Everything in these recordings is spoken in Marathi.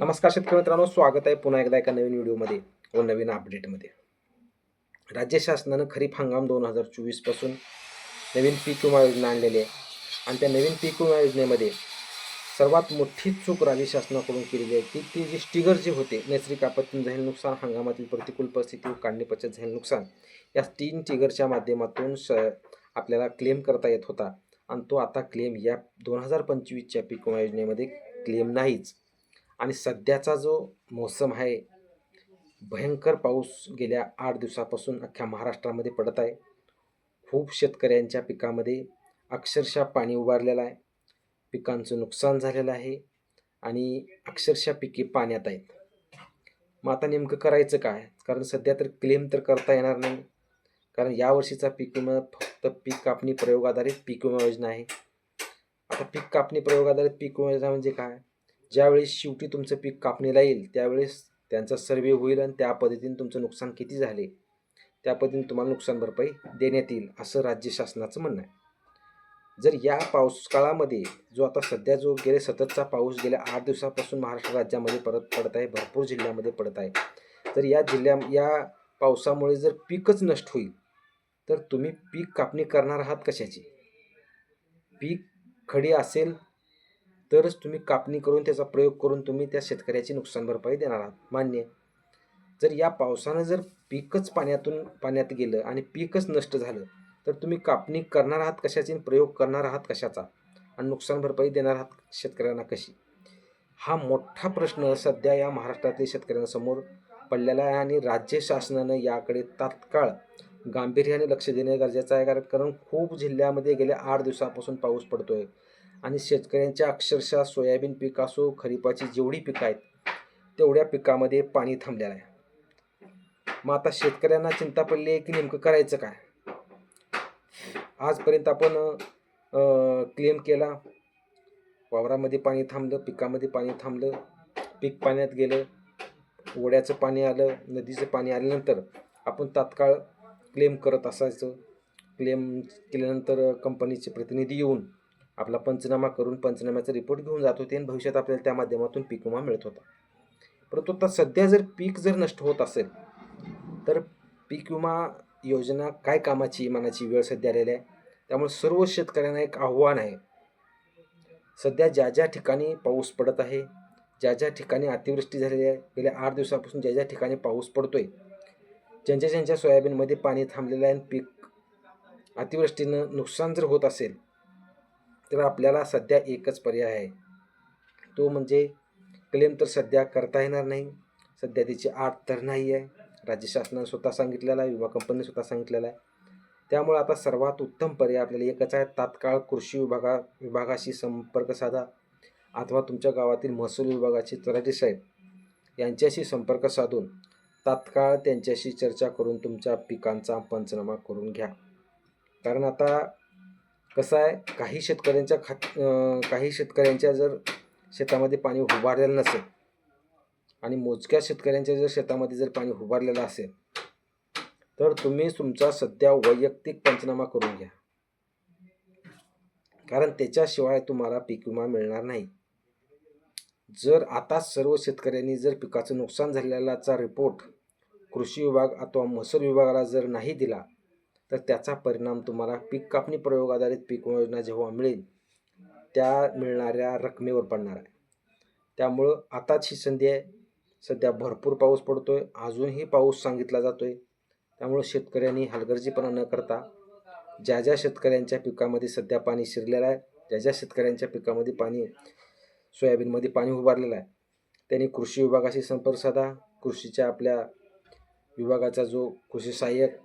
नमस्कार शेतकरी मित्रांनो स्वागत आहे पुन्हा एकदा एका नवीन व्हिडिओमध्ये व नवीन अपडेटमध्ये राज्य शासनानं खरीप हंगाम दोन हजार चोवीसपासून नवीन पीक विमा योजना आणलेली आहे. आणि त्या नवीन पीक विमा योजनेमध्ये सर्वात मोठी चूक राज्य शासनाकडून केलेली आहे की ती जी स्टिगर जे होते नैसर्गिक आपत्तीने झालेलं नुकसान हंगामातील प्रतिकूल परिस्थिती व काढणी पश्चात झालेलं नुकसान या तीन टिगरच्या माध्यमातून स आपल्याला क्लेम करता येत होता. आणि तो आता क्लेम या दोन हजार पंचवीसच्या पीक विमा योजनेमध्ये क्लेम नाहीच. आणि सध्याचा जो मौसम आहे भयंकर पाऊस गेल्या आठ दिवसापासून अख्ख्या महाराष्ट्रामध्ये पडत आहे. खूप शेतकऱ्यांच्या पिकामध्ये अक्षरशः पाणी उभारलेलं आहे. पिकांचं नुकसान झालेलं आहे आणि अक्षरशः पिके पाण्यात आहेत. मग आता नेमकं करायचं काय? कारण सध्या तर क्लेम तर करता येणार नाही. कारण यावर्षीचा पीक विमा फक्त पीक कापणी प्रयोग आधारित पीक विमा योजना आहे. आता पीक कापणी प्रयोग आधारित पीक विमा योजना म्हणजे काय? ज्यावेळेस शेवटी तुमचं पीक कापणीला येईल त्यावेळेस त्यांचा सर्वे होईल आणि त्या पद्धतीने तुमचं नुकसान किती झाले त्या पद्धतीने तुम्हाला नुकसान भरपाई देण्यात येईल असं राज्य शासनाचं म्हणणं आहे. जर या पाऊस काळामध्ये जो आता सध्या जो गेले सततचा पाऊस गेल्या आठ दिवसापासून महाराष्ट्र राज्यामध्ये परत पडत आहे भरपूर जिल्ह्यामध्ये पडत आहे तर या जिल्ह्या या पावसामुळे जर पीकच नष्ट होईल तर तुम्ही पीक कापणी करणार आहात कशाची? पीक खडी असेल तरच तुम्ही कापणी करून त्याचा प्रयोग करून तुम्ही त्या शेतकऱ्याची नुकसान भरपाई देणार आहात. मान्य. जर या पावसानं जर पीकच पाण्यातून पाण्यात गेलं आणि पीकच नष्ट झालं तर तुम्ही कापणी करणार आहात कशाची आणि प्रयोग करणार आहात कशाचा? आणि नुकसान भरपाई देणार आहात शेतकऱ्यांना कशी? हा मोठा प्रश्न सध्या या महाराष्ट्रातील शेतकऱ्यांसमोर पडलेला आहे आणि राज्य शासनानं याकडे तात्काळ गांभीर्याने लक्ष देणे गरजेचं आहे. कारण कारण खूप जिल्ह्यामध्ये गेल्या आठ दिवसापासून पाऊस पडतोय. आणि शेतकऱ्यांच्या अक्षरशः सोयाबीन पीक असो खरीपाची जेवढी पिकं आहेत तेवढ्या पिकामध्ये पाणी थांबलेलं आहे. मग आता शेतकऱ्यांना चिंता पडली आहे की नेमकं करायचं काय? आजपर्यंत आपण क्लेम केला. वावरामध्ये पाणी थांबलं पिकामध्ये पाणी थांबलं पीक पाण्यात गेलं ओढ्याचं पाणी आलं नदीचं पाणी आल्यानंतर आपण तात्काळ क्लेम करत असायचं. क्लेम केल्यानंतर कंपनीचे प्रतिनिधी येऊन आपला पंचनामा करून पंचनाम्याचा रिपोर्ट घेऊन जात होते आणि भविष्यात आपल्याला त्या माध्यमातून पीक विमा मिळत होता. परंतु आता सध्या जर पीक जर नष्ट होत असेल तर पीक विमा योजना काय कामाची मानाची वेळ सध्या आलेली आहे? त्यामुळे सर्व शेतकऱ्यांना एक आव्हान आहे. सध्या ज्या ज्या ठिकाणी पाऊस पडत आहे ज्या ज्या ठिकाणी अतिवृष्टी झालेली आहे गेल्या आठ दिवसापासून ज्या ज्या ठिकाणी पाऊस पडतोय ज्यांच्या ज्यांच्या सोयाबीनमध्ये पाणी थांबलेलं आहे आणि पीक अतिवृष्टीनं नुकसान जर होत असेल तर आपल्याला सध्या एकच पर्याय आहे. तो म्हणजे क्लेम तर सध्या करता येणार नाही. सध्या त्याची आठ तर नाही आहे राज्य शासनाने स्वतः सांगितलेलं आहे विमा कंपनीने स्वतः सांगितलेलं आहे. त्यामुळे आता सर्वात उत्तम पर्याय आपल्याला एकच आहे. तात्काळ कृषी विभागा विभागाशी संपर्क साधा. अथवा तुमच्या गावातील महसूल विभागाचे तलाठी साहेब यांच्याशी संपर्क साधून तात्काळ त्यांच्याशी चर्चा करून तुमच्या पिकांचा पंचनामा करून घ्या. कारण आता कसं आहे काही शेतकऱ्यांच्या खात काही शेतकऱ्यांच्या जर शेतामध्ये पाणी उभारलेलं नसेल आणि मोजक्या शेतकऱ्यांच्या जर शेतामध्ये जर पाणी उभारलेलं असेल तर तुम्ही तुमचा सध्या वैयक्तिक पंचनामा करून घ्या. कारण त्याच्याशिवाय तुम्हाला पीक विमा मिळणार नाही. जर आता सर्व शेतकऱ्यांनी जर पिकाचं नुकसान झालेल्याचा रिपोर्ट कृषी विभाग अथवा महसूल विभागाला जर नाही दिला तर त्याचा परिणाम तुम्हाला पीक कापणी प्रयोग आधारित पीक योजना जेव्हा मिळेल त्या मिळणाऱ्या रकमेवर पडणार आहे. त्यामुळं आताच ही संधी आहे. सध्या भरपूर पाऊस पडतो आहे अजूनही पाऊस सांगितला जातो आहे त्यामुळं शेतकऱ्यांनी हलगर्जीपणा न करता ज्या ज्या शेतकऱ्यांच्या पिकामध्ये सध्या पाणी शिरलेलं आहे ज्या ज्या शेतकऱ्यांच्या पिकामध्ये पाणी सोयाबीनमध्ये पाणी उभारलेलं आहे त्यांनी कृषी विभागाशी संपर्क साधा. कृषीच्या आपल्या विभागाचा जो कृषी सहाय्यक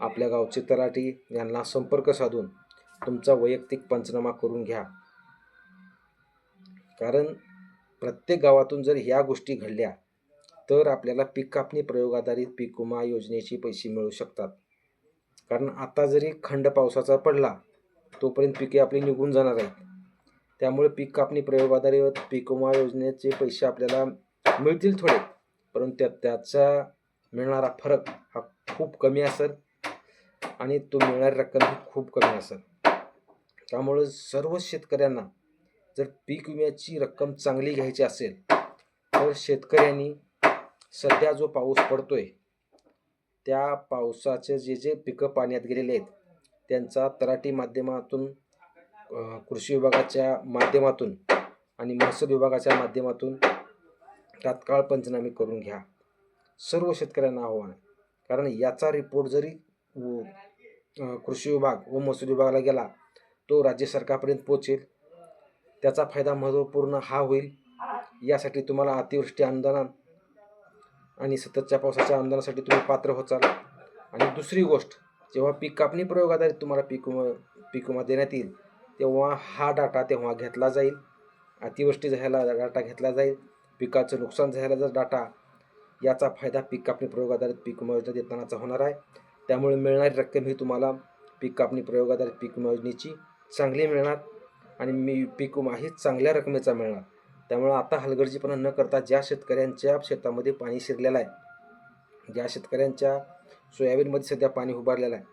आपल्या गावचे तलाठी यांना संपर्क साधून तुमचा वैयक्तिक पंचनामा करून घ्या. कारण प्रत्येक गावातून जर ह्या गोष्टी घडल्या तर आपल्याला पीक कापणी प्रयोग आधारित पीक विमा योजनेचे पैसे मिळू शकतात. कारण आता जरी खंड पावसाचा पडला तोपर्यंत पिके आपली निघून जाणार आहेत. त्यामुळे पीक कापणी प्रयोग आधारित पीक विमा योजनेचे पैसे आपल्याला मिळतील थोडे परंतु त्याचा मिळणारा फरक हा खूप कमी असेल. आणि तो मिळणारी रक्कम ही खूप कमी असेल त्यामुळे सर्व शेतकऱ्यांना जर पीक विम्याची रक्कम चांगली घ्यायची असेल तर शेतकऱ्यांनी सध्या जो पाऊस पडतोय त्या पावसाचे जे जे पिकं पाण्यात गेलेले आहेत त्यांचा तराटी माध्यमातून कृषी विभागाच्या माध्यमातून आणि महसूल विभागाच्या माध्यमातून तात्काळ पंचनामे करून घ्या सर्व शेतकऱ्यांना आव्हान आहे. कारण याचा रिपोर्ट जरी कृषी विभाग व महसूल विभागाला गेला तो राज्य सरकारपर्यंत पोचेल त्याचा फायदा महत्त्वपूर्ण हा होईल. यासाठी तुम्हाला अतिवृष्टी अनुदान आणि सततच्या पावसाच्या अनुदानासाठी तुम्ही पात्र होचाल. आणि दुसरी गोष्ट जेव्हा पीक कापणी प्रयोग आधारित तुम्हाला पीक विमा पीक विमा देण्यात येईल तेव्हा हा डाटा तेव्हा घेतला जाईल. अतिवृष्टी झाल्याला डाटा घेतला जाईल. पिकाचं नुकसान झाल्याला जर डाटा याचा फायदा पीक कापणी प्रयोग आधारित पीक विमा योजना देतानाचा होणार आहे. त्यामुळे मिळणारी रक्कम ही तुम्हाला पीक कापणी प्रयोगाद्वारे पीक विमा योजनेची चांगली मिळणार आणि मी पीक विमाही चांगल्या रकमेचा मिळणार. त्यामुळं आता हलगर्जीपणा न करता ज्या शेतकऱ्यांच्या शेतामध्ये पाणी शिरलेलं आहे ज्या शेतकऱ्यांच्या सोयाबीनमध्ये सध्या पाणी उभारलेलं आहे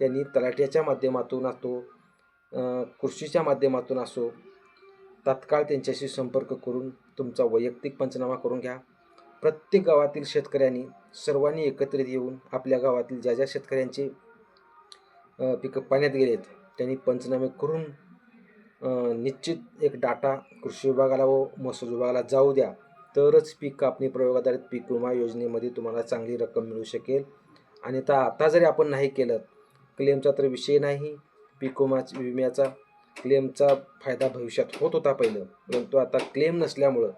त्यांनी तलाट्याच्या माध्यमातून असो कृषीच्या माध्यमातून असो तात्काळ त्यांच्याशी संपर्क करून तुमचा वैयक्तिक पंचनामा करून घ्या. प्रत्येक गावातील शेतकऱ्यांनी सर्वांनी एकत्रित येऊन आपल्या गावातील ज्या ज्या शेतकऱ्यांचे पिकं पाण्यात गेलेत त्यांनी पंचनामे करून निश्चित एक डाटा कृषी विभागाला व महसूल विभागाला जाऊ द्या. तरच पीक कापणी प्रयोगाधारित पीक विमा योजनेमध्ये तुम्हाला चांगली रक्कम मिळू शकेल. आणि आता आता जरी आपण नाही केलं क्लेमचा तर विषय नाही. पीक विमा विम्याचा क्लेमचा फायदा भविष्यात होत होता पहिलं. परंतु आता क्लेम नसल्यामुळं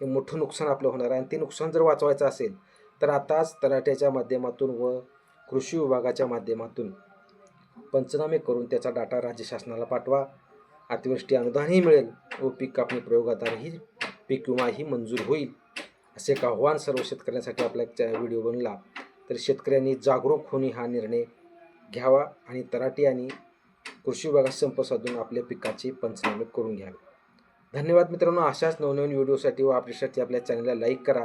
हे मोठं नुकसान आपलं होणार आहे. आणि ते नुकसान जर वाचवायचं असेल तर आताच तलाठ्याच्या माध्यमातून व कृषी विभागाच्या माध्यमातून पंचनामे करून त्याचा डाटा राज्य शासनाला पाठवा. अतिवृष्टी अनुदानही मिळेल व पीक कापणी प्रयोगाधारही पीक विमाही मंजूर होईल असे एक आव्हान सर्व शेतकऱ्यांसाठी आपल्या च्या व्हिडिओ बनला. तर शेतकऱ्यांनी जागरूक होणे हा निर्णय घ्यावा आणि तराटी आणि कृषी विभागात संप साधून आपल्या पिकाचे पंचनामे करून घ्यावे. धन्यवाद मित्रांनो. अशाच नवनवीन व्हिडिओसाठी व आपल्यासाठी आपल्या चॅनलला लाईक करा.